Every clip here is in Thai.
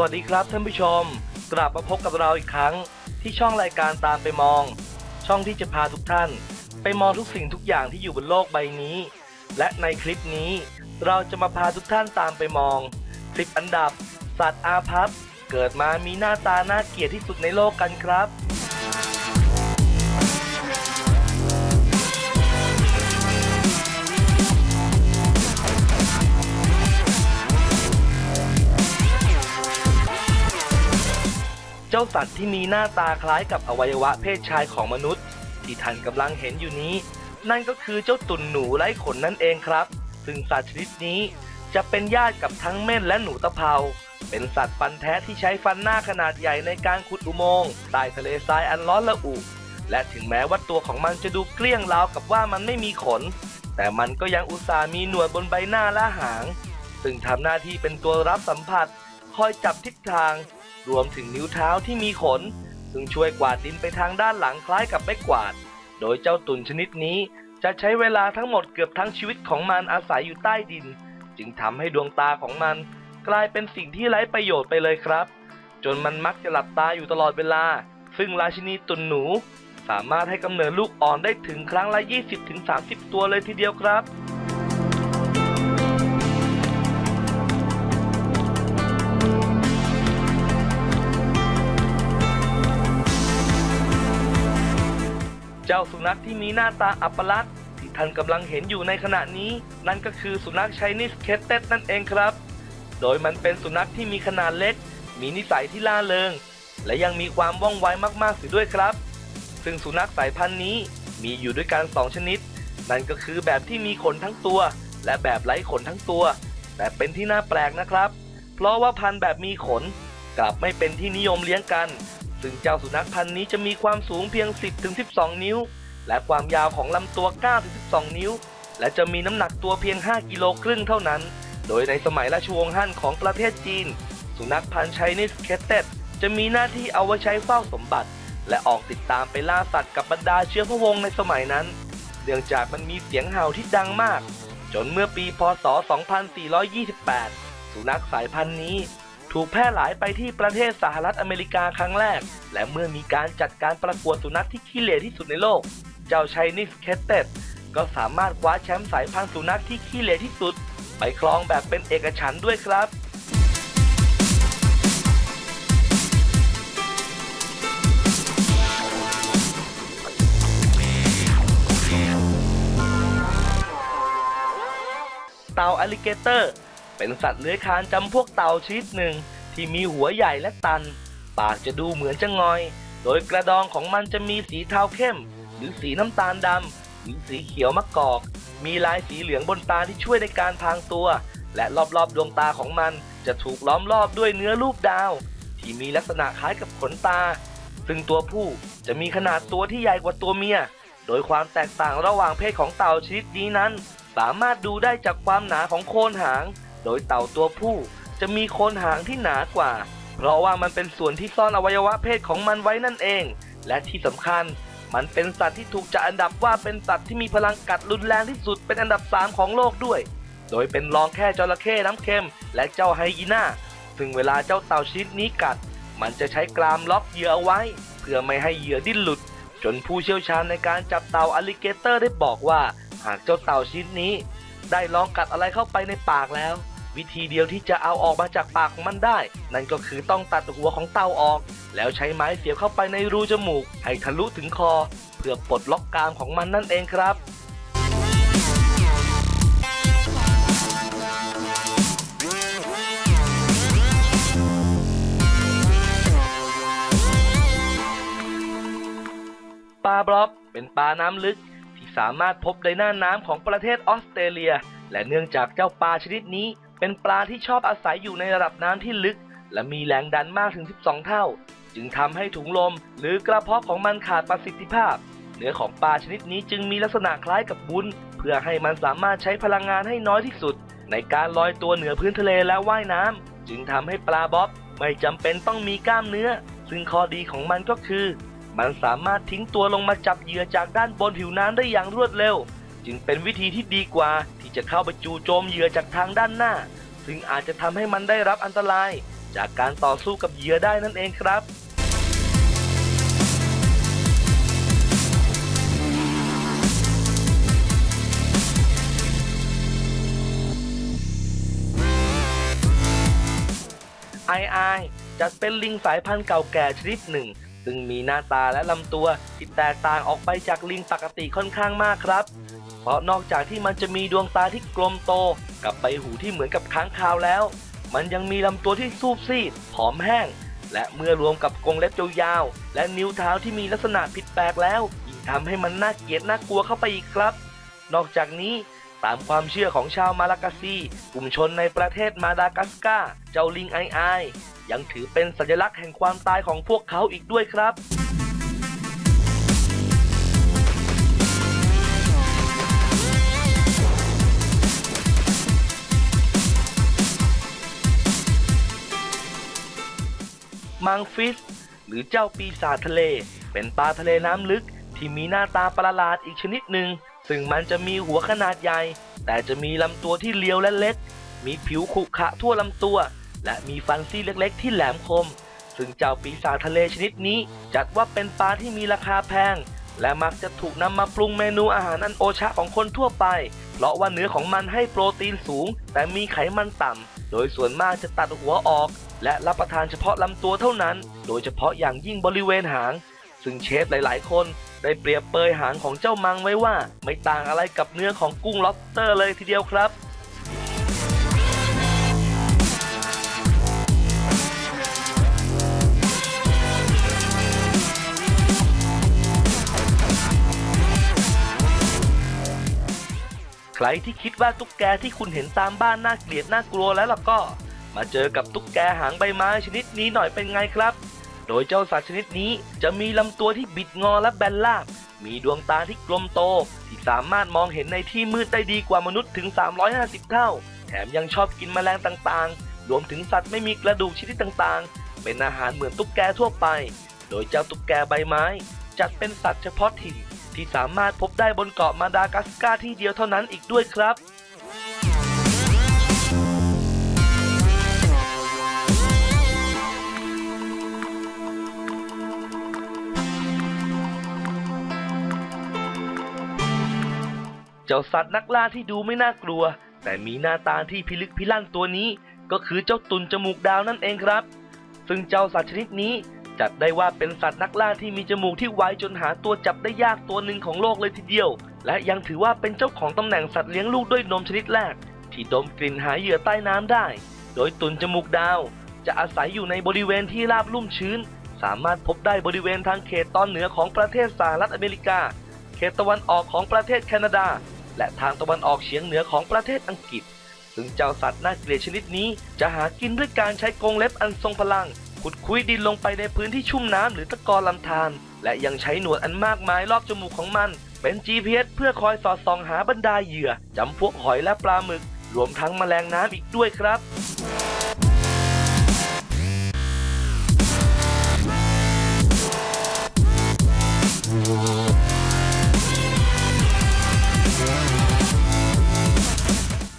วัสดีครับท่านผู้ชม กลับมาพบกับเราอีกครั้ง ที่ช่องรายการตามไปมอง ช่องที่จะพาทุกท่าน ไปมองทุกสิ่งทุกอย่างที่อยู่บนโลกใบนี้ และในคลิปนี้ เราจะมาพาทุกท่านตามไปมอง10อันดับ สัตว์อาภัพเกิดมามีหน้าตาน่าเกลียดที่สุดในโลกกันครับ จ้าสัตว์ที่มีหน้าตาคล้ายกับอวัยวะเพศชายของมนุษย์ ที่ท่านกำลังเห็นอยู่นี้ นั่นก็คือเจ้าตุ่นหนูไร้ขนนั่นเองครับ ซึ่งสัตว์ชนิดนี้จะเป็นญาติกับทั้งเม่นและหนูตะเภา เป็นสัตว์ฟันแท้ที่ใช้ฟันหน้าขนาดใหญ่ในการขุดอุโมงค์ใต้ทะเลทรายอันร้อนระอุ และถึงแม้ว่าตัวของมันจะดูเกลี้ยงราวกับว่ามันไม่มีขน แต่มันก็ยังอุตส่าห์มีหนวดบนใบหน้าและหาง ซึ่งทำหน้าที่เป็นตัวรับสัมผัส คอยจับทิศทาง รวมถึงนิ้วเท้าที่มีขน ซึ่งช่วยกวาดดินไปทางด้านหลังคล้ายกับไม้กวาด โดยเจ้าตุ่นชนิดนี้จะใช้เวลาทั้งหมดเกือบทั้งชีวิตของมันอาศัยอยู่ใต้ดิน จึงทำให้ดวงตาของมัน กลายเป็นสิ่งที่ไร้ประโยชน์ไปเลยครับ จนมันมักจะหลับตาอยู่ตลอดเวลา ซึ่งราชินีตุ่นหนู สามารถให้กำเนิดลูกอ่อนได้ถึงครั้งละ 20-30 ตัวเลยทีเดียวครับ เจ้าสุนัขที่มีหน้าตาอัปลักษณ์ที่ท่านกำลังเห็นอยู่ในขณะนี้ นั่นก็คือสุนัขชนิสเคตเต็ดนั่นเองครับ โดยมันเป็นสุนัขที่มีขนาดเล็ก มีนิสัยที่ล่าเริง และยังมีความว่องไวมากๆเสียด้วยครับ ซึ่งสุนัขสายพันธุ์นี้มีอยู่ด้วยกันสองชนิด นั่นก็คือแบบที่มีขนทั้งตัว และแบบไร้ขนทั้งตัว แต่เป็นที่น่าแปลกนะครับ เพราะว่าพันธุ์แบบมีขนกลับไม่เป็นที่นิยมเลี้ยงกัน ซึ่งเจ้าสุนัขพันธุ์นี้จะมีความสูงเพียง 10-12 นิ้ว และความยาวของลำตัว 9-12 นิ้ว และจะมีน้ำหนักตัวเพียง 5 กิโลครึ่งเท่านั้น โดยในสมัยราชวงศ์ฮั่นของประเทศจีน สุนัขพันธุ์ไชนีสเคตเต็ดจะมีหน้าที่เอาไว้ใช้เฝ้าสมบัติ และออกติดตามไปล่าสัตว์กับบรรดาเชื้อพระวงศ์ในสมัยนั้น เนื่องจากมันมีเสียงเห่าที่ดังมาก จนเมื่อปี พศ 2428 สุนัขสายพันธุ์นี้ ถูกแพร่หลายไปที่ประเทศสหรัฐอเมริกาครั้งแรก และเมื่อมีการจัดการประกวดสุนัขที่ขี้เหร่ที่สุดในโลก เจ้าชัยนิสเคตเต็ดก็สามารถคว้าแชมป์สายพันธุ์สุนัขที่ขี้เหร่ที่สุด ไปครองแบบเป็นเอกฉันด้วยครับเต่าอลิเกเตอร์ เป็นสัตว์เลื้อยคลานจำพวกเต่าชนิดหนึ่ง ที่มีหัวใหญ่และตัน ปากจะดูเหมือนจะงอย โดยกระดองของมันจะมีสีเทาเข้ม หรือสีน้ำตาลดำหรือสีเขียวมะกอก มีลายสีเหลืองบนตาที่ช่วยในการพรางตัว และรอบๆดวงตาของมันจะถูกล้อมรอบด้วยเนื้อรูปดาว ที่มีลักษณะคล้ายกับขนตา ซึ่งตัวผู้จะมีขนาดตัวที่ใหญ่กว่าตัวเมีย โดยความแตกต่างระหว่างเพศของเต่าชนิดนี้นั้น สามารถดูได้จากความหนาของโคนหาง โดยเต่าตัวผู้จะมีโคนหางที่หนากว่า เพราะว่ามันเป็นส่วนที่ซ่อนอวัยวะเพศของมันไว้นั่นเอง และที่สำคัญ มันเป็นสัตว์ที่ถูกจัดอันดับว่าเป็นสัตว์ที่มีพลังกัดรุนแรงที่สุดเป็นอันดับ 3 ของโลกด้วย โดยเป็นรองแค่จระเข้น้ำเค็ม และเจ้าไฮยีน่า ซึ่งเวลาเจ้าเต่าชนิดนี้กัด มันจะใช้กรามล็อกเหยื่อเอาไว้ เพื่อไม่ให้เหยื่อดิ้นหลุด จนผู้เชี่ยวชาญในการจับเต่าอลิเกเตอร์ได้บอกว่า หากเจ้าเต่าชนิดนี้ ได้ลองกัดอะไรเข้าไปในปากแล้ว วิธีเดียวที่จะเอาออกมาจากปากของมันได้ นั่นก็คือต้องตัดหัวของเต่าออก แล้วใช้ไม้เสียบเข้าไปในรูจมูก ให้ทะลุถึงคอ เพื่อปลดล็อกกรามของมันนั่นเองครับปลาบล็อบเป็นปลาน้ำลึก ที่สามารถพบในหน้าน้ำของประเทศออสเตรเลีย และเนื่องจากเจ้าปลาชนิดนี้ เป็นปลาที่ชอบอาศัยอยู่ในระดับน้ำที่ลึก และมีแรงดันมากถึง 12 เท่า จึงทำให้ถุงลม หรือกระเพาะของมันขาดประสิทธิภาพ เนื้อของปลาชนิดนี้จึงมีลักษณะคล้ายกับวุ้น เพื่อให้มันสามารถใช้พลังงานให้น้อยที่สุด ในการลอยตัวเหนือพื้นทะเลและว่ายน้ำจึงทำให้ปลาบ๊อบไม่จำเป็นต้องมีกล้ามเนื้อ ซึ่งข้อดีของมันก็คือ มันสามารถทิ้งตัวลงมาจับเหยื่อจากด้านบนผิวน้ำได้อย่างรวดเร็ว จึงเป็นวิธีที่ดีกว่า ที่จะเข้าไปจู่โจมเหยื่อจากทางด้านหน้า ซึ่งอาจจะทำให้มันได้รับอันตราย จากการต่อสู้กับเหยื่อได้นั่นเองครับไอไอจัดเป็นลิงสายพันธุ์เก่าแก่ชนิดหนึ่ง ซึ่งมีหน้าตาและลำตัวที่แตกต่างออกไปจากลิงปกติค่อนข้างมากครับ เพราะนอกจากที่มันจะมีดวงตาที่กลมโต กับใบหูที่เหมือนกับค้างคาวแล้ว มันยังมีลำตัวที่ซูบซีดผอมแห้ง และเมื่อรวมกับกรงเล็บยาวๆและนิ้วเท้าที่มีลักษณะผิดแปลกแล้วยิ่งทำให้มันน่าเกลียดน่ากลัวเข้าไปอีกครับ นอกจากนี้ตามความเชื่อของชาวมาลากาซี กลุ่มชนในประเทศมาดากัสกาเจ้าลิงไอไอยังถือเป็นสัญลักษณ์แห่งความตายของพวกเขาอีกด้วยครับ มังฟิส หรือเจ้าปีศาจทะเล เป็นปลาทะเลน้ำลึกที่มีหน้าตาประหลาดอีกชนิดหนึ่ง ซึ่งมันจะมีหัวขนาดใหญ่ แต่จะมีลำตัวที่เลียวและเล็ก มีผิวขรุขระทั่วลำตัว และมีฟันซี่เล็กๆ ที่แหลมคม ซึ่งเจ้าปีศาจทะเลชนิดนี้ จัดว่าเป็นปลาที่มีราคาแพง และมักจะถูกนำมาปรุงเมนูอาหารอันโอชะของคนทั่วไป เพราะว่าเนื้อของมันให้โปรตีนสูง แต่มีไขมันต่ำ โดยส่วนมากจะตัดหัวออก และรับประทานเฉพาะลำตัวเท่านั้น โดยเฉพาะอย่างยิ่งบริเวณหาง ซึ่งเชฟหลาย ๆ คนได้เปรียบเปยหางของเจ้ามังไว้ว่า ไม่ต่างอะไรกับเนื้อของกุ้งล็อบสเตอร์เลยทีเดียวครับ ครที่คิดว่าตุ๊กแกที่คุณเห็นตามบ้านน่าเกลียดน่ากลัวแล้วล่ะก็ มาเจอกับตุ๊กแกหางใบไม้ชนิดนี้หน่อยเป็นไงครับ โดยเจ้าสัตว์ชนิดนี้จะมีลำตัวที่บิดงอและแบนราบ มีดวงตาที่กลมโต ที่สามารถมองเห็นในที่มืดได้ดีกว่ามนุษย์ถึง 350 เท่า แถมยังชอบกินแมลงต่างๆ รวมถึงสัตว์ไม่มีกระดูกชนิดต่างๆ เป็นอาหารเหมือนตุ๊กแกทั่วไป โดยเจ้าตุ๊กแกใบไม้ จัดเป็นสัตว์เฉพาะถิ่น ที่สามารถพบได้บนเกาะมาดากัสการ์ที่เดียวเท่านั้นอีกด้วยครับเจ้าสัตว์นักล่าที่ดูไม่น่ากลัว แต่มีหน้าตาที่พิลึกพิลั่นตัวนี้ ก็คือเจ้าตุนจมูกดาวนั่นเองครับ ซึ่งเจ้าสัตว์ชนิดนี้ จัดได้ว่าเป็นสัตว์นักล่าที่มีจมูกที่ไวจนหาตัวจับได้ยากตัวหนึ่งของโลกเลยทีเดียว และยังถือว่าเป็นเจ้าของตำแหน่งสัตว์เลี้ยงลูกด้วยนมชนิดแรก ที่ดมกลิ่นหาเหยื่อใต้น้ำได้ โดยตุนจมูกดาว จะอาศัยอยู่ในบริเวณที่ราบลุ่มชื้น สามารถพบได้บริเวณทางเขตตอนเหนือของประเทศสหรัฐอเมริกา เขตตะวันออกของประเทศแคนาดา และทางตะวันออกเฉียงเหนือของประเทศอังกฤษ ซึ่งเจ้าสัตว์น่าเกลียดชนิดนี้จะหากินด้วยการใช้กรงเล็บอันทรงพลัง ขุดคุยดินลงไปในพื้นที่ชุ่มน้ำหรือตะกอนลำธารและยังใช้หนวดอันมากมายรอบจมูกของมัน เป็น GPS เพื่อคอยสอดส่องหาบรรดาเหยื่อจำพวกหอยและปลาหมึก รวมทั้งแมลงน้ำอีกด้วยครับ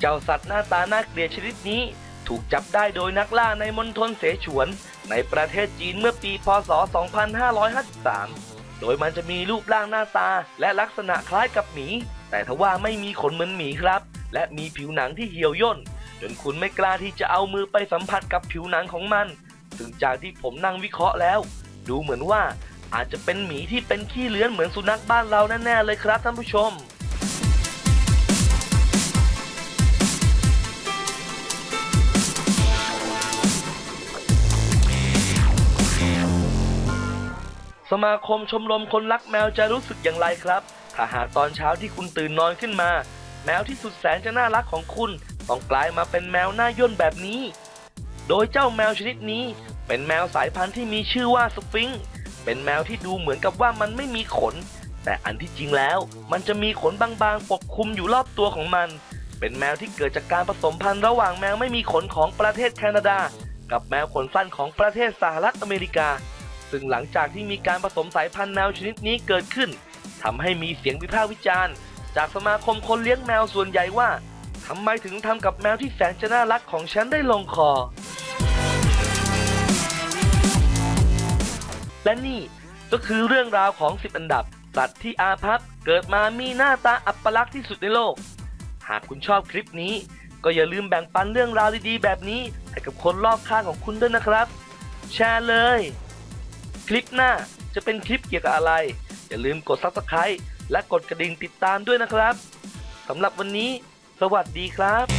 เจ้าสัตว์หน้าตาน่าเกลียดชนิดนี้ ถูกจับได้โดยนักล่าในมณฑลเสฉวน ในประเทศจีนเมื่อปีพศ 2553 โดยมันจะมีรูปร่างหน้าตาและลักษณะคล้ายกับหมี แต่ทว่าไม่มีขนเหมือนหมีครับ และมีผิวหนังที่เหี่ยวย่น จนคุณไม่กล้าที่จะเอามือไปสัมผัสกับผิวหนังของมัน ซึ่งจากที่ผมนั่งวิเคราะห์แล้ว ดูเหมือนว่าอาจจะเป็นหมีที่เป็นขี้เลื้อนเหมือนสุนัขบ้านเราแน่ๆเลยครับท่านผู้ชม มาคมชมรมคนรักแมวจะรู้สึกอย่างไรครับ ถ้าหากตอนเช้าที่คุณตื่นนอนขึ้นมา แมวที่สุดแสนจะน่ารักของคุณ ต้องกลายมาเป็นแมวหน้าย่นแบบนี้ โดยเจ้าแมวชนิดนี้ เป็นแมวสายพันธุ์ที่มีชื่อว่าสฟิงค์เป็นแมวที่ดูเหมือนกับว่ามันไม่มีขน แต่อันที่จริงแล้ว มันจะมีขนบางๆปกคลุมอยู่รอบตัวของมัน เป็นแมวที่เกิดจากการผสมพันธุ์ระหว่างแมวไม่มีขนของประเทศแคนาดา กับแมวขนสั้นของประเทศสหรัฐอเมริกา ซึ่งหลังจากที่มีการผสมสายพันธุ์แมวชนิดนี้เกิดขึ้นทำให้มีเสียงวิพากษ์วิจารณ์ จากสมาคมคนเลี้ยงแมวส่วนใหญ่ว่าทำไมถึงทำกับแมวที่แสนจะน่ารักของฉันได้ลงคอ และนี่ก็คือเรื่องราวของ 10 อันดับ สัตว์ที่อาภัพเกิดมามีหน้าตาอัปลักษณ์ที่สุดในโลก หากคุณชอบคลิปนี้ ก็อย่าลืมแบ่งปันเรื่องราวดีๆ แบบนี้ให้กับคนรอบข้างของคุณด้วยนะครับ แชร์เลย คลิปหน้าจะเป็นคลิปเกี่ยวกับอะไร อย่าลืมกด Subscribe และกดกระดิ่งติดตามด้วยนะครับสำหรับวันนี้ สวัสดีครับ